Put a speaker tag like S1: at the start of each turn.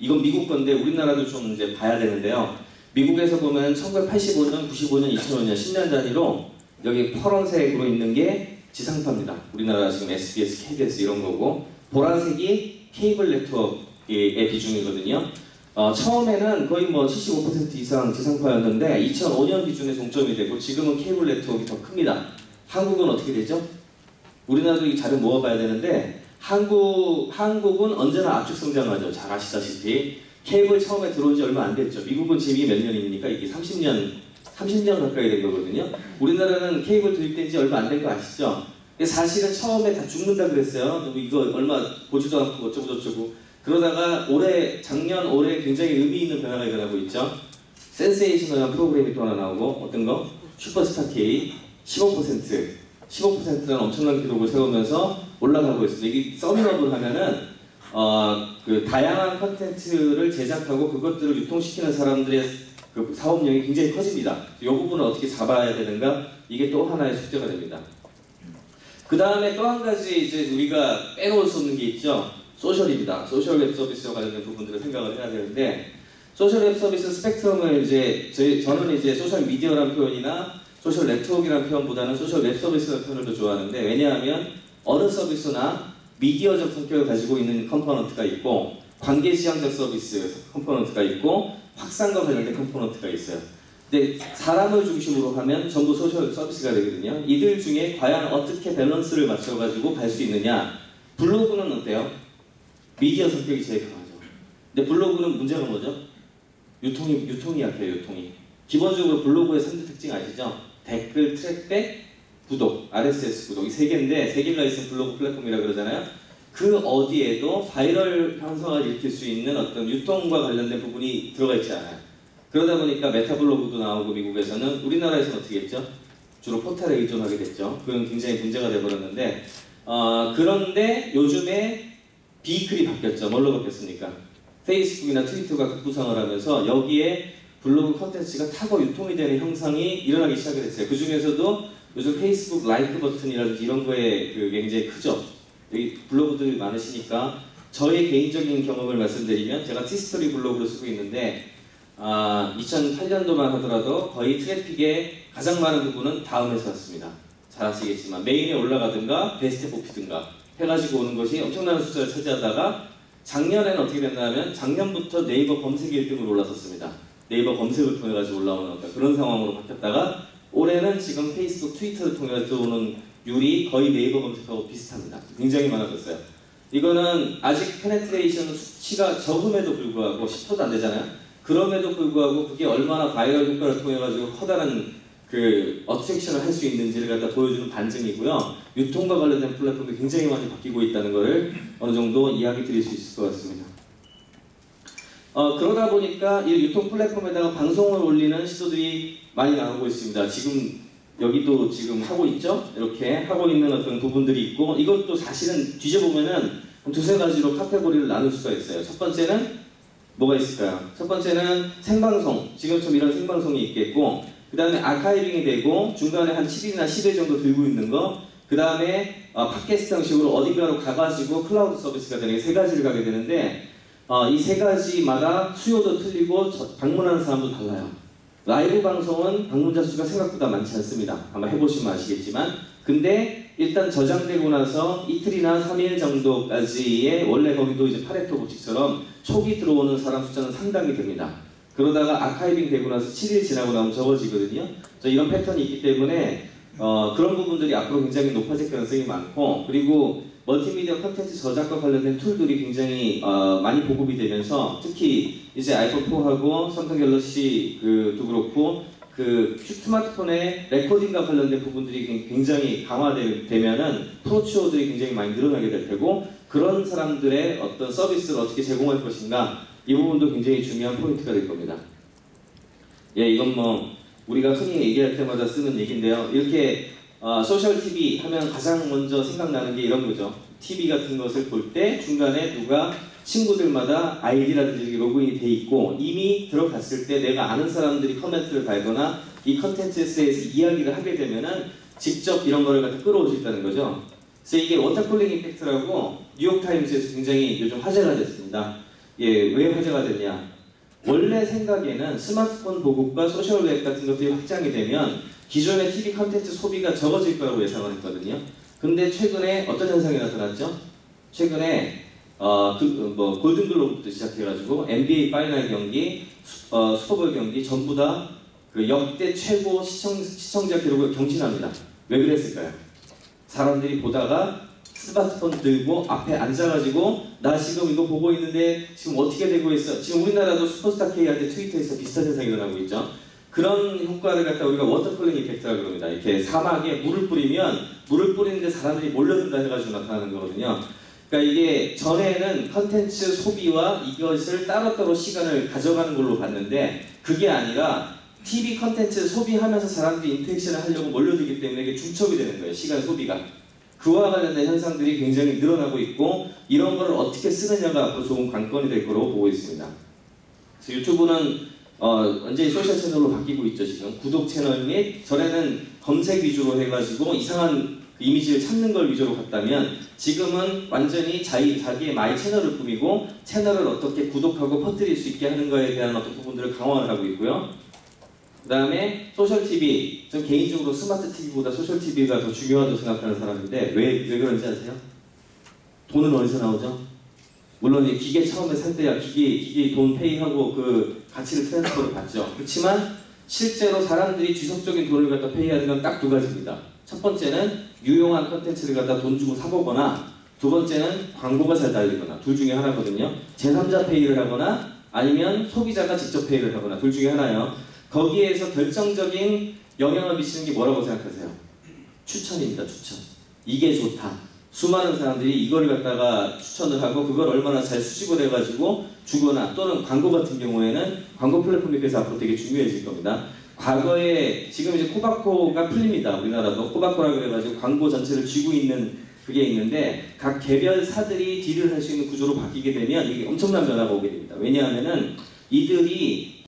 S1: 이건 미국 건데 우리나라도 좀 이제 봐야 되는데요. 미국에서 보면 1985년, 95년, 2005년 10년 단위로 여기 파란색으로 있는 게 지상파입니다. 우리나라 지금 SBS, KBS 이런 거고 보라색이 케이블 네트워크의 비중이거든요. 어, 처음에는 거의 뭐 75% 이상 지상파였는데 2005년 기준에 동점이 되고 지금은 케이블 네트워크가 더 큽니다. 한국은 어떻게 되죠? 우리나라도 이 자료 모아봐야 되는데 한국 한국은 언제나 압축 성장하죠. 잘 아시다시피 케이블 처음에 들어온 지 얼마 안 됐죠. 미국은 지금 몇 년입니까? 이게 30년 30년 가까이 된 거거든요. 우리나라는 케이블 도입된 지 얼마 안 된 거 아시죠? 사실은 처음에 다 죽는다 그랬어요. 뭐 이거 얼마 보지도 않고 어쩌고 저쩌고 그러다가 올해 작년 올해 굉장히 의미 있는 변화가 일어나고 있죠. 센세이셔널한 프로그램이 또 하나 나오고 어떤 거? 슈퍼스타 K 15% 15%라는 엄청난 기록을 세우면서 올라가고 있습니다. 이게 썸업을 하면은 어, 그 다양한 컨텐츠를 제작하고 그것들을 유통시키는 사람들의 그 사업량이 굉장히 커집니다. 이 부분을 어떻게 잡아야 되는가 이게 또 하나의 숙제가 됩니다. 그 다음에 또 한 가지 이제 우리가 빼놓을 수 없는 게 있죠. 소셜입니다. 소셜 웹 서비스와 관련된 부분들을 생각을 해야 되는데 소셜 웹 서비스 스펙트럼을 이제 저희 저는 이제 소셜 미디어라는 표현이나 소셜 네트워크라는 표현보다는 소셜 웹 서비스라는 표현을 더 좋아하는데 왜냐하면 어느 서비스나 미디어적 성격을 가지고 있는 컴포넌트가 있고 관계 지향적 서비스 컴포넌트가 있고 확산과 관련된 컴포넌트가 있어요. 근데 사람을 중심으로 하면 전부 소셜 서비스가 되거든요. 이들 중에 과연 어떻게 밸런스를 맞춰가지고 갈 수 있느냐? 블로그는 어때요? 미디어 성격이 제일 강하죠. 근데 블로그는 문제가 뭐죠? 유통이 유통이 약해요. 유통이. 기본적으로 블로그의 3대 특징 아시죠? 댓글, 트랙백, 구독, RSS 구독 이 세 개인데 세 개가 있으면 블로그 플랫폼이라 그러잖아요. 그 어디에도 바이럴 현상을 일으킬 수 있는 어떤 유통과 관련된 부분이 들어가 있지 않아요. 그러다 보니까 메타블로그도 나오고 미국에서는 우리나라에서는 어떻게 했죠? 주로 포털에 의존하게 됐죠. 그건 굉장히 문제가 돼버렸는데 어, 그런데 요즘에 비클이 바뀌었죠. 뭘로 바뀌었습니까? 페이스북이나 트위터가 급부상을 하면서 여기에 블로그 컨텐츠가 타고 유통이 되는 형상이 일어나기 시작을 했어요. 그 중에서도 요즘 페이스북 라이크 버튼이라든지 이런 거에 그 굉장히 크죠. 여기 블로그들이 많으시니까 저의 개인적인 경험을 말씀드리면 제가 티스토리 블로그를 쓰고 있는데 아, 2008년도만 하더라도 거의 트래픽의 가장 많은 부분은 다운에서 왔습니다. 잘 아시겠지만 메인에 올라가든가 베스트에 뽑히든가 해가지고 오는 것이 엄청난 숫자를 차지하다가 작년에는 어떻게 됐냐면 작년부터 네이버 검색 1등으로 올라섰습니다. 네이버 검색을 통해 가지고 올라오는 어떤 그런 상황으로 바뀌었다가 올해는 지금 페이스북, 트위터를 통해 들어오는 율이 거의 네이버 검색하고 비슷합니다. 굉장히 많아졌어요. 이거는 아직 페네트레이션 수치가 적음에도 불구하고 10%도 안 되잖아요. 그럼에도 불구하고 그게 얼마나 바이럴 효과를 통해 가지고 커다란 그 어트랙션을 할 수 있는지를 갖다 보여주는 반증이고요. 유통과 관련된 플랫폼이 굉장히 많이 바뀌고 있다는 것을 어느 정도 이야기 드릴 수 있을 것 같습니다. 어, 그러다 보니까 이 유통 플랫폼에다가 방송을 올리는 시도들이 많이 나오고 있습니다. 지금 여기도 지금 하고 있죠? 이렇게 하고 있는 어떤 부분들이 있고 이것도 사실은 뒤져보면은 한 두세 가지로 카테고리를 나눌 수가 있어요. 첫 번째는 뭐가 있을까요? 첫 번째는 생방송, 지금처럼 이런 생방송이 있겠고 그 다음에 아카이빙이 되고 중간에 한 7일이나 10일 정도 들고 있는 거 그 다음에 어, 팟캐스트 형식으로 어딘가로 가가지고 클라우드 서비스가 되는 게세 가지를 가게 되는데 어, 이세 가지마다 수요도 틀리고 저- 방문하는 사람도 달라요. 라이브 방송은 방문자 수가 생각보다 많지 않습니다. 아마 해보시면 아시겠지만 근데 일단 저장되고 나서 이틀이나 3일 정도까지의 원래 거기도 이제 파레토 법칙처럼 초기 들어오는 사람 숫자는 상당히 됩니다. 그러다가 아카이빙 되고 나서 7일 지나고 나면 적어지거든요. 저 이런 패턴이 있기 때문에 어, 그런 부분들이 앞으로 굉장히 높아질 가능성이 많고 그리고 멀티미디어 컨텐츠 저작과 관련된 툴들이 굉장히 어, 많이 보급이 되면서 특히 이제 아이폰 4하고 삼성 갤럭시 그도 그렇고 그 스마트폰의 레코딩과 관련된 부분들이 굉장히 강화되면은 프로치오들이 굉장히 많이 늘어나게 될 테고 그런 사람들의 어떤 서비스를 어떻게 제공할 것인가 이 부분도 굉장히 중요한 포인트가 될 겁니다. 예, 이건 뭐 우리가 흔히 얘기할 때마다 쓰는 얘기인데요. 이렇게 어, 소셜 TV 하면 가장 먼저 생각나는 게 이런 거죠. TV 같은 것을 볼 때 중간에 누가 친구들마다 아이디라든지 로그인이 돼 있고 이미 들어갔을 때 내가 아는 사람들이 커멘트를 달거나 이 컨텐츠에 대해서 이야기를 하게 되면은 직접 이런 거를 갖다 끌어올 수 있다는 거죠. 그래서 이게 워터쿨링 이펙트라고 뉴욕타임즈에서 굉장히 요즘 화제가 됐습니다. 예, 왜 화제가 됐냐? 원래 생각에는 스마트폰 보급과 소셜웹 같은 것들이 확장이 되면 기존의 TV 컨텐츠 소비가 적어질 거라고 예상을 했거든요. 근데 최근에 어떤 현상이 나타났죠? 최근에 어, 그, 뭐 골든글로브부터 시작해가지고 NBA 파이널 경기, 수, 어, 슈퍼볼 경기 전부 다 그 역대 최고 시청, 시청자 기록을 경신합니다. 왜 그랬을까요? 사람들이 보다가 스마트폰 들고 앞에 앉아가지고 나 지금 이거 보고 있는데 지금 어떻게 되고 있어? 지금 우리나라도 슈퍼스타 K한테 트위터에서 비슷한 현상이 일어나고 있죠. 그런 효과를 갖다 우리가 워터폴링 이펙트라고 그럽니다. 이렇게 사막에 물을 뿌리면 물을 뿌리는데 사람들이 몰려든다 해가지고 나타나는 거거든요. 그러니까 이게 전에는 컨텐츠 소비와 이것을 따로따로 시간을 가져가는 걸로 봤는데 그게 아니라 TV 컨텐츠 소비하면서 사람들이 인터랙션을 하려고 몰려들기 때문에 이게 중첩이 되는 거예요. 시간 소비가. 그와 관련된 현상들이 굉장히 늘어나고 있고 이런 거를 어떻게 쓰느냐가 앞으로 좋은 관건이 될 거로 보고 있습니다. 그래서 유튜브는 어, 완전히 소셜 채널로 바뀌고 있죠 지금 구독 채널 및 전에는 검색 위주로 해가지고 이상한 그 이미지를 찾는 걸 위주로 갔다면 지금은 완전히 자기, 자기의 마이 채널을 꾸미고 채널을 어떻게 구독하고 퍼뜨릴 수 있게 하는 거에 대한 어떤 부분들을 강화를 하고 있고요. 그 다음에 소셜 TV, 전 개인적으로 스마트 TV보다 소셜 TV가 더 중요하다고 생각하는 사람인데 왜, 왜 그런지 아세요? 돈은 어디서 나오죠? 물론 이제 기계 처음에 살 때야 기계 기계 돈 페이하고 그 가치를 트랜스퍼를 받죠. 그렇지만 실제로 사람들이 지속적인 돈을 갖다 페이하는 건 딱 두 가지입니다. 첫 번째는 유용한 컨텐츠를 갖다 돈 주고 사보거나 두 번째는 광고가 잘 달리거나 둘 중에 하나거든요. 제3자 페이를 하거나 아니면 소비자가 직접 페이를 하거나 둘 중에 하나예요. 거기에서 결정적인 영향을 미치는 게 뭐라고 생각하세요? 추천입니다. 추천. 이게 좋다. 수많은 사람들이 이걸 갖다가 추천을 하고 그걸 얼마나 잘 수집을 해가지고 주거나 또는 광고 같은 경우에는 광고 플랫폼이 그래서 앞으로 되게 중요해질 겁니다. 과거에 지금 이제 코바코가 풀립니다. 우리나라도 코바코라 그래가지고 광고 전체를 쥐고 있는 그게 있는데 각 개별 사들이 딜을 할 수 있는 구조로 바뀌게 되면 이게 엄청난 변화가 오게 됩니다. 왜냐하면은 이들이